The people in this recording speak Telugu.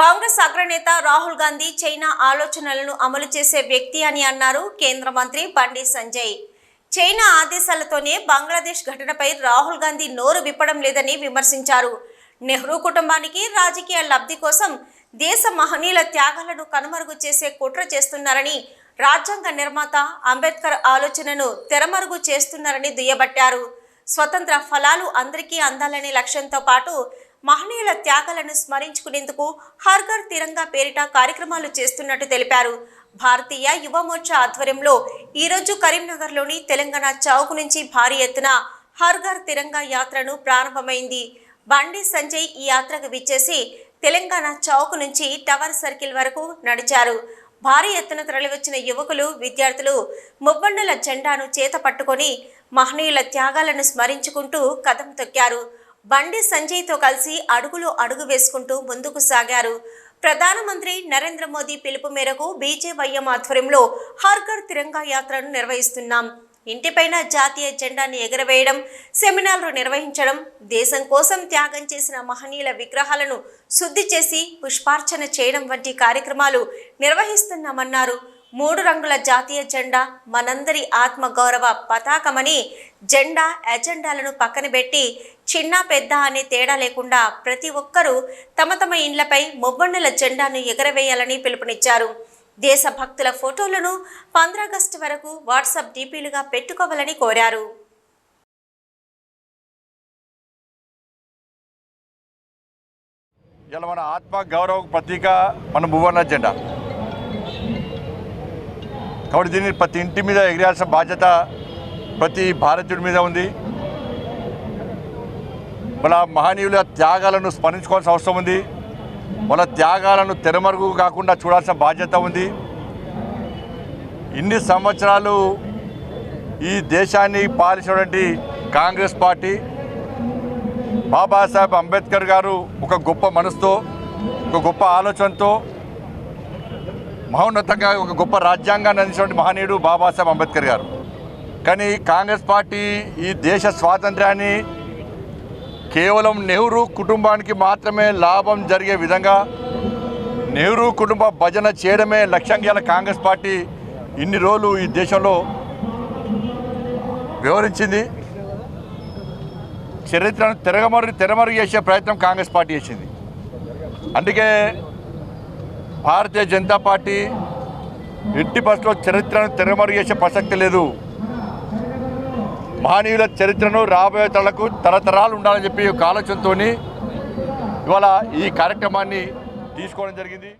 కాంగ్రెస్ అగ్రనేత రాహుల్ గాంధీ చైనా ఆలోచనలను అమలు చేసే వ్యక్తి అని అన్నారు కేంద్ర మంత్రి బండి సంజయ్. చైనా ఆదేశాలతోనే బంగ్లాదేశ్ ఘటనపై రాహుల్ గాంధీ నోరు విప్పడం లేదని విమర్శించారు. నెహ్రూ కుటుంబానికి రాజకీయ లబ్ధి కోసం దేశ మహనీయుల త్యాగాలను కనుమరుగు చేసే కుట్ర చేస్తున్నారని రాజ్యాంగ నిర్మాత అంబేద్కర్ ఆలోచనను తెరమరుగు చేస్తున్నారని దుయ్యబట్టారు. స్వతంత్ర ఫలాలు అందరికీ అందాలనే లక్ష్యంతో పాటు మహనీయుల త్యాగాలను స్మరించుకునేందుకు హర్ఘర్ తిరంగా పేరిట కార్యక్రమాలు చేస్తున్నట్టు తెలిపారు. భారతీయ యువ మోర్చా ఆధ్వర్యంలో ఈరోజు కరీంనగర్లోని తెలంగాణ చౌక్ నుంచి భారీ ఎత్తున హర్ఘర్ తిరంగా యాత్రను ప్రారంభమైంది. బండి సంజయ్ ఈ యాత్రకు విచ్చేసి తెలంగాణ చౌక్ నుంచి టవర్ సర్కిల్ వరకు నడిచారు. భారీ ఎత్తున తరలివచ్చిన యువకులు విద్యార్థులు ముబ్బండల జెండాను చేత పట్టుకొని మహనీయుల త్యాగాలను స్మరించుకుంటూ కదం తొక్కారు. బండి సంజయ్తో కలిసి అడుగులో అడుగు వేసుకుంటూ ముందుకు సాగారు. ప్రధానమంత్రి నరేంద్ర మోదీ పిలుపు మేరకు బీజేవైఎం ఆధ్వర్యంలో హర్ఘర్ తిరంగా యాత్రను నిర్వహిస్తున్నాం. ఇంటిపైన జాతీయ జెండాను ఎగరవేయడం సెమినార్లు నిర్వహించడం దేశం కోసం త్యాగం చేసిన మహనీయుల విగ్రహాలను శుద్ధి చేసి పుష్పార్చన చేయడం వంటి కార్యక్రమాలు నిర్వహిస్తున్నామన్నారు. మూడు రంగుల జాతీయ జెండా మనందరి ఆత్మ గౌరవ పతాకమని జెండా ఎజెండాలను పక్కన పెట్టి చిన్న పెద్ద అనే తేడా లేకుండా ప్రతి ఒక్కరూ తమ తమ ఇండ్లపై మొబ్బన్నెల జెండాను ఎగరవేయాలని పిలుపునిచ్చారు. దేశభక్తుల ఫోటోలను పంద్రాగస్టు వరకు వాట్సాప్ డీపీలుగా పెట్టుకోవాలని కోరారు. ఇలా మన ఆత్మ గౌరవ ప్రతీక మన భువన జెండా. కాబట్టి దీన్ని ప్రతి ఇంటి మీద ఎగిరాల్సిన బాధ్యత ప్రతి భారతీయుడి మీద ఉంది. వాళ్ళ మహనీయుల త్యాగాలను స్మరించుకోవాల్సిన అవసరం ఉంది. వాళ్ళ త్యాగాలను తెరమరుగు కాకుండా చూడాల్సిన బాధ్యత ఉంది. ఇన్ని సంవత్సరాలు ఈ దేశాన్ని పాలించినటువంటి కాంగ్రెస్ పార్టీ బాబాసాహెబ్ అంబేద్కర్ గారు ఒక గొప్ప మనసుతో ఒక గొప్ప ఆలోచనతో మహోన్నతంగా ఒక గొప్ప రాజ్యాంగాన్ని అందించినటువంటి మహనీయుడు బాబాసాహెబ్ అంబేద్కర్ గారు. కానీ కాంగ్రెస్ పార్టీ ఈ దేశ స్వాతంత్ర్యాన్ని కేవలం నెహ్రూ కుటుంబానికి మాత్రమే లాభం జరిగే విధంగా నెహ్రూ కుటుంబ భజన చేయడమే లక్ష్యంగా కాంగ్రెస్ పార్టీ ఇన్ని రోజులు ఈ దేశంలో వివరించింది చరిత్రను తిరగమరు తెరమరుగు చేసే ప్రయత్నం కాంగ్రెస్ పార్టీ చేసింది. అందుకే భారతీయ జనతా పార్టీ ఎట్టి పరిస్థితుల్లో చరిత్రను తిరగమరుగు ప్రసక్తి లేదు. మహనీయుల చరిత్రను రాబోయే తలకు తరతరాలు ఉండాలని చెప్పి ఒక ఆలోచనతో ఇవాళ ఈ కార్యక్రమాన్ని తీసుకోవడం జరిగింది.